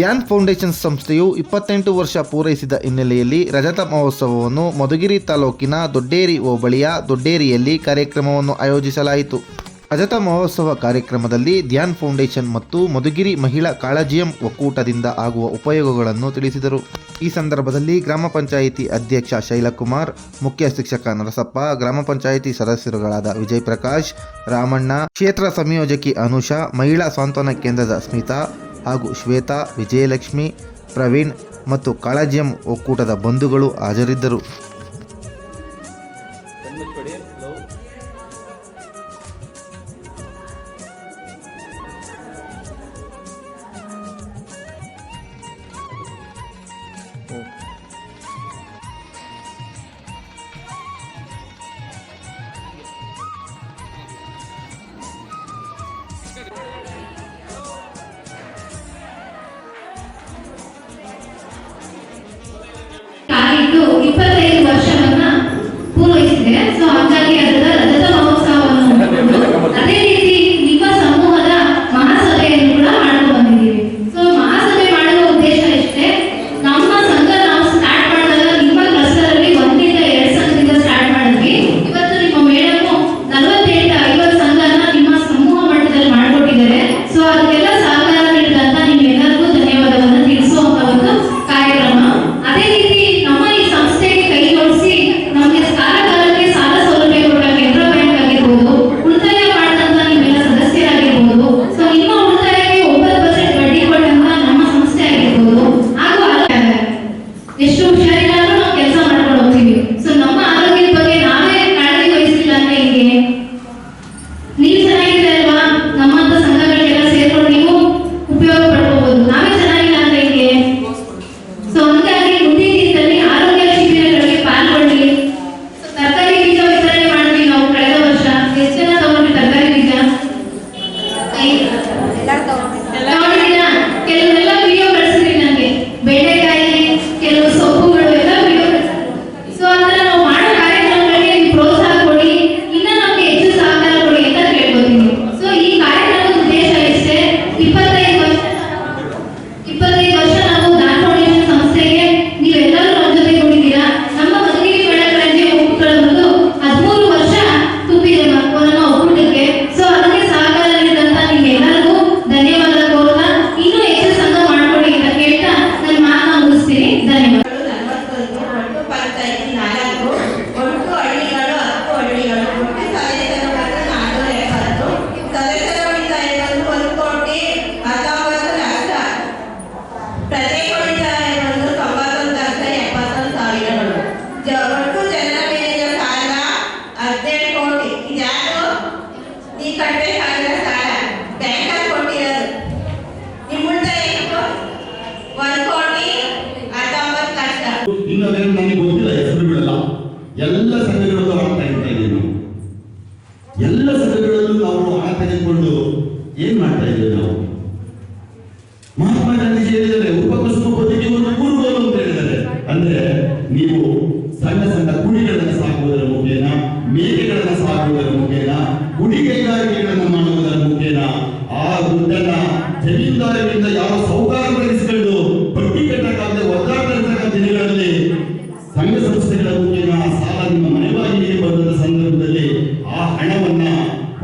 ಯಾನ್ ಫೌಂಡೇಶನ್ ಸಂಸ್ಥೆಯು ಇಪ್ಪತ್ತೆಂಟು ವರ್ಷ ಪೂರೈಸಿದ ಹಿನ್ನೆಲೆಯಲ್ಲಿ ರಜತ ಮಹೋತ್ಸವವನ್ನು ಮಧುಗಿರಿ ತಾಲೂಕಿನ ದೊಡ್ಡೇರಿ ಹೋಬಳಿಯ ದೊಡ್ಡೇರಿಯಲ್ಲಿ ಕಾರ್ಯಕ್ರಮವನ್ನು ಆಯೋಜಿಸಲಾಯಿತು. ರಜತ ಮಹೋತ್ಸವ ಕಾರ್ಯಕ್ರಮದಲ್ಲಿ ಧ್ಯಾನ್ ಫೌಂಡೇಶನ್ ಮತ್ತು ಮಧುಗಿರಿ ಮಹಿಳಾ ಕಾಳಜಿಯಂ ಒಕ್ಕೂಟದಿಂದ ಆಗುವ ಉಪಯೋಗಗಳನ್ನು ತಿಳಿಸಿದರು. ಈ ಸಂದರ್ಭದಲ್ಲಿ ಗ್ರಾಮ ಪಂಚಾಯಿತಿ ಅಧ್ಯಕ್ಷ ಶೈಲಕುಮಾರ್, ಮುಖ್ಯ ಶಿಕ್ಷಕ ನರಸಪ್ಪ, ಗ್ರಾಮ ಪಂಚಾಯಿತಿ ಸದಸ್ಯರುಗಳಾದ ವಿಜಯ್ ಪ್ರಕಾಶ್, ರಾಮಣ್ಣ, ಕ್ಷೇತ್ರ ಸಂಯೋಜಕಿ ಅನುಷಾ, ಮಹಿಳಾ ಸಾಂತ್ವನ ಕೇಂದ್ರದ ಸ್ಮಿತಾ ಹಾಗೂ ಶ್ವೇತಾ ವಿಜಯಲಕ್ಷ್ಮಿ ಪ್ರವೀಣ್ ಮತ್ತು ಕಾಳಜಿಯಂ ಒಕ್ಕೂಟದ ಬಂಧುಗಳು ಹಾಜರಿದ್ದರು. ಎಲ್ಲ ಸಂಘಗಳಲ್ಲೂ ಹಾಡು ತೆಗಿತಾ ಇದ್ದೀವಿ ನಾವು ಎಲ್ಲ ಸಂಘಗಳಲ್ಲೂ ನಾವು ಹಾಡು ತೆಗೆದುಕೊಂಡು ಏನ್ ಮಾಡ್ತಾ ಇದ್ದೀವಿ ನಾವು? ಮಹಾತ್ಮ ಗಾಂಧೀಜಿ ಹೇಳಿದರೆ ಉಪಕೃಷ್ಣ ಬದುಕಿವನ್ನು ಕೂರುವುದು ಅಂತ ಹೇಳಿದ್ದಾರೆ. ಅಂದ್ರೆ ನೀವು ಸಣ್ಣ ಸಣ್ಣ ಕುಡಿಗಳನ್ನು ಸಾಕುವುದರ ಮುಖೇನ, ಮೇಕೆಗಳನ್ನ ಸಾಕುವುದರ ಮುಖೇನ ಗುಡಿಕೈಗಾರಿಕೆಗಳನ್ನು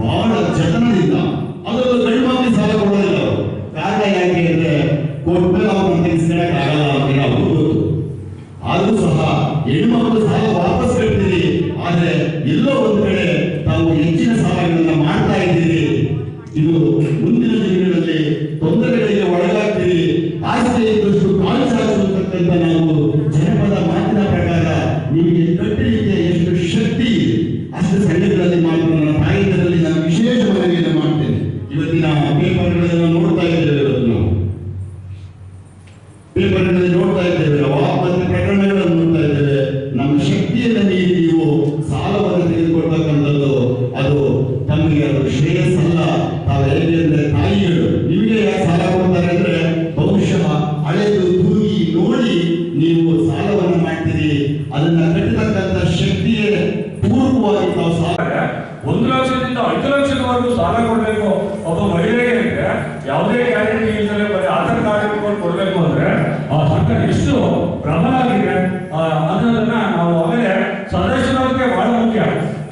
ಬಹಳ ಜತನದಿಂದ ಅದರ ಗಡಿಮಾಪಿ ಸಾಲ ಕೊಡೋದಿಲ್ಲ ಅವರು. ಕಾರಣ ಯಾಕೆ ಅಂದ್ರೆ ಕೊಟ್ಟಮೇಲೆ ಅವ್ರನ್ನ ತಿಳಿಸ್ಕೊಳಕ್ ಆಗಲ್ಲ ಅಂತ ಅವರು ಗೊತ್ತು. ಆದ್ರೂ ಸಹ ಹೆಣ್ಮಕ್ಳು ಸಾಲ ವಾಪಸ್ ಕಟ್ತೀರಿ. ಆದ್ರೆ ಎಲ್ಲೋ ಒಂದ್ ಕಡೆ ತಾವು ಹೆಚ್ಚಿನ ಸಾಲಗಳನ್ನ ಮಾಡ್ತಾ ಇದ್ದೀರಿ. ಇದು ಮುಂದಿನ ದಿನಗಳಲ್ಲಿ ತೊಂದರೆಗಳು ಒಂದು ಲಕ್ಷದಿಂದ ಐದು ಲಕ್ಷದವರೆಗೂ ಸಾಲ ಕೊಡಬೇಕು ಒಬ್ಬ ಮಹಿಳೆಗೆ ಯಾವುದೇ ಗ್ಯಾರಂಟಿ ಇಲ್ಲದೆ ಬರೀ ಆಧಾರ್ ಕಾರ್ಡ್ ಕೊಡಬೇಕು ಅಂದ್ರೆ ಆ ಸರ್ಕಾರ ಎಷ್ಟು ಪ್ರಬಲ ಆಗಿದೆ ಅನ್ನೋದನ್ನ ನಾವು ಆಮೇಲೆ ಸದಸ್ಯರಿಗೆ ಬಹಳ ಮುಖ್ಯ.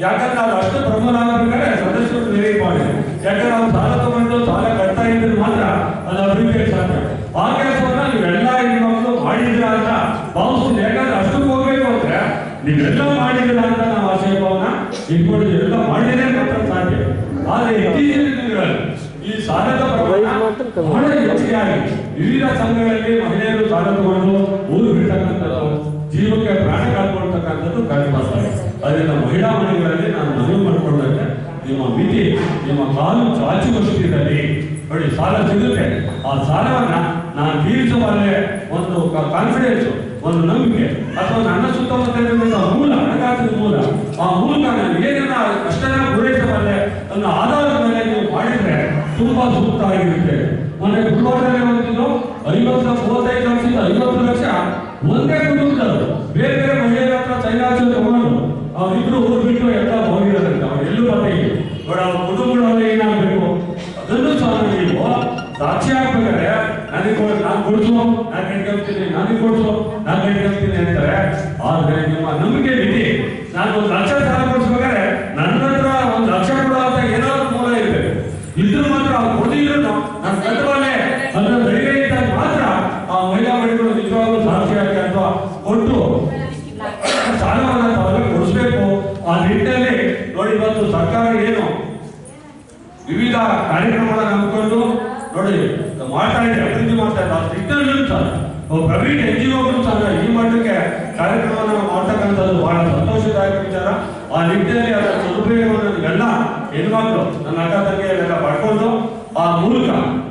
ಯಾಕಂದ್ರೆ ಅದು ಅಷ್ಟು ಪ್ರಬಲ ಆಗಬೇಕಾದ್ರೆ ಸದಸ್ಯರು ರಿಲೀಫ್ ಮಾಡಿದೆ ಯಾಕಂದ್ರೆ ನಾವು ಸಾಲ ತಗೊಂಡು ಸಾಲ ಕಟ್ತಾ ಇದ್ರೆ ಮಾತ್ರ ಅದು ಅಭಿವೃದ್ಧಿ ಸಾಧ್ಯ. ಆ ಕೆಲಸವನ್ನ ನೀವೆಲ್ಲ ಹೆಣ್ಮಕ್ಳು ಮಾಡಿದ್ರ ಅಂತ ಭಾವಿಸ್ತೀನಿ. ಯಾಕಂದ್ರೆ ಅಷ್ಟು ಹೋಗ್ಬೇಕು ಅಂದ್ರೆ ನೀವೆಲ್ಲ ಮಾಡಿದ್ರ ಅಂತ ನಾವು ಆಶಯಭಾವನ ಇಟ್ಕೊಂಡಿದ್ದೀವಿ. ಸಾಲದ ಬಹಳ ಹೆಚ್ಚಿಗೆ ಆಗಿದೆ. ವಿವಿಧ ಸಂಘಗಳಲ್ಲಿ ಮಹಿಳೆಯರು ಸಾಲ ತಗೊಂಡು ಊರು ಬಿಡ್ತಕ್ಕಂಥದ್ದು ಜೀವಕ್ಕೆ ಪ್ರಾಣ ಕಳ್ಕೊಳ್ತಕ್ಕಂಥದ್ದು ಕಂಡುಬರ್ತಾರೆ ಅದರಿಂದ ಮಹಿಳಾ ಮನೆಗಳಲ್ಲಿ ನಾನು ಮನವಿ ಮಾಡಿಕೊಂಡಂತೆ ನಿಮ್ಮ ಮಿತಿ ನಿಮ್ಮ ಕಾಲು ಚಾಚುವಷ್ಟಿರಲಿ ನೋಡಿ ಸಾಲ ಸಿಗುತ್ತೆ. ಆ ಸಾಲವನ್ನ ನಾನು ತೀರಿಸುವಲ್ಲೇ ಒಂದು ಕಾನ್ಫಿಡೆನ್ಸ್ ಒಂದು ನಂಬಿಕೆ ಅಥವಾ ನನ್ನ ಸುತ್ತಮುತ್ತ ಮೂಲ ಹಣಕಾಸಿನ ಮೂಲ ಆ ಮೂಲಕ ನಾನು ಏನನ್ನ ಅಷ್ಟನ್ನ ಪೂರೈಸಬಲ್ಲೆ ಅನ್ನೋ ಆಧಾರ ತುಂಬಾ ಸೂಕ್ತ ಆಗಿರುತ್ತೆ. ಮೊನ್ನೆ ಕುಟುಂಬದಲ್ಲಿ ಒಂದು ಐವತ್ತು, ಮೂವತ್ತೈದು ಲಕ್ಷದಿಂದ ಐವತ್ತು ಲಕ್ಷ ಒಂದೇ ಕುಟುಂಬದವರು. ಬೇರೆ ಬೇರೆ ಮಹಿಳೆಯರ ಹತ್ರ ಚೈನಾಚು ತಗೊಂಡು ಅವರಿಬ್ರು ಊರು ಬಿಟ್ಟು ಎಲ್ಲ ಹೋಗಿರೋದಂತ ಅವ್ರು ಎಲ್ಲೂ ಮತ್ತೆ ಬಟ್ ಅವ್ರ ಕುಟುಂಬಗಳಲ್ಲಿ ಏನಾಗಬೇಕು? ಅದನ್ನು ಸಹ ನೀವು ಸಾಕ್ಷಿ ಆಗ್ಬೇಕಾದ್ರೆ ನನಗೆ ನಾನು ಕೊಡಿಸು, ನಾನು ಕಟ್ಕೊಳ್ತೀನಿ ನನಗೆ ಕೊಡಿಸು, ನಾನು ಕಟ್ಕೊಳ್ತೀನಿ ಅಂತಾರೆ. ಆದ್ರೆ ನಿಮ್ಮ ನಂಬಿಕೆ ಬಿಟ್ಟು ನಾನು ಒಂದು ಲಕ್ಷ ಸಾಲ ಕೊಡಿಸ್ಬೇಕಾದ್ರೆ ನನ್ನ ಹತ್ರ ಒಂದು ಲಕ್ಷ ಕೊಡೋ ಅಂತ ಏನಾದ್ರು ಮಣಿಗಳು ನಿಜವಾಗ್ಲೂ ಸಾಕ್ಷಿಯಾಗಿ ಅಥವಾ ಕೊಟ್ಟು ಸಾಲವನ್ನ ತಾವೆಲ್ಲ ಕೊಡಿಸ್ಬೇಕು. ಆ ನಿಟ್ಟಿನಲ್ಲಿ ನೋಡಿ ಇವತ್ತು ಸರ್ಕಾರ ಏನು ವಿವಿಧ ಕಾರ್ಯಕ್ರಮಗಳನ್ನು ಹಮ್ಮಿಕೊಂಡು ನೋಡಿ ಇದೆ, ಅಭಿವೃದ್ಧಿ ಮಾಡ್ತಾ ಇದೆ. ಸರ್ ಪ್ರೈವೇಟ್ ಎನ್ ಜಿ ಒಗಳು ಸಹ ಈ ಮಟ್ಟಕ್ಕೆ ಕಾರ್ಯಕ್ರಮವನ್ನು ಮಾಡ್ತಕ್ಕಂಥದ್ದು ಬಹಳ ಸಂತೋಷದಾಯಕ ವಿಚಾರ. ಆ ನಿಟ್ಟಿನಲ್ಲಿ ಅದರ ಸದುಪಯೋಗವನ್ನು ಎಲ್ಲ ಹೆಣ್ಮಕ್ಳು, ನನ್ನ ಅಕ್ಕ ಎಲ್ಲ ಪಡ್ಕೊಂಡು ಆ ಮೂಲಕ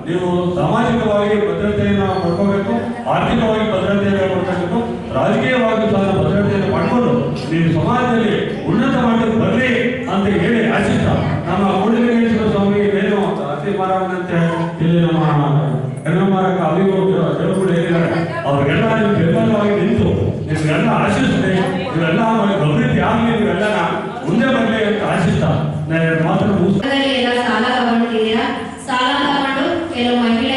ನೀವು ಸಾಮಾಜಿಕವಾಗಿ ಭದ್ರತೆಯನ್ನು ಪಡ್ಕೋಬೇಕು. ಆರ್ಥಿಕವಾಗಿ ಭದ್ರತೆಯನ್ನು ಕೊಡ್ತಕ್ಕಂಥ ರಾಜಕೀಯವಾಗಿ ಸಹ ಭದ್ರತೆಯನ್ನು ಪಡ್ಕೊಂಡು ನೀವು ಸಮಾಜದಲ್ಲಿ ಉನ್ನತ ಮಟ್ಟಕ್ಕೆ ಬರಲಿ ಅಂತ ಹೇಳಿ ಆಶಿಸ್ತ ನಮ್ಮ ಕೂಡಲಿಂಗೇಶ್ವರ ಸ್ವಾಮಿ ಏನು ಅತಿ ಮಾರವನಂತೆ ಇಲ್ಲಿ ನಮ್ಮ ಹೆಣ್ಣಮಾರಕ ಅಭಿವೃದ್ಧಿ ದೇವರು ಹೇಳಿದ್ದಾರೆ ಅವ್ರಿಗೆಲ್ಲ ನೀವು ಬೆಂಬಲವಾಗಿ ನಿಂತು ನಿಮ್ಗೆಲ್ಲ ಆಶಿಸ್ತೆ ನೀವೆಲ್ಲ ಅಭಿವೃದ್ಧಿ ಆಗಲಿ ನೀವೆಲ್ಲ ಮುಂದೆ ಬರಲಿ ಅಂತ ಆಶಿಸ್ತಾ. ನಾನು ಮಾತ್ರ ಸಾಲ ತಗೊಂಡಿದ್ದೀರಾ? ಸಾಲ ತಗೊಂಡು ಕೆಲವು ಮಹಿಳೆಯರು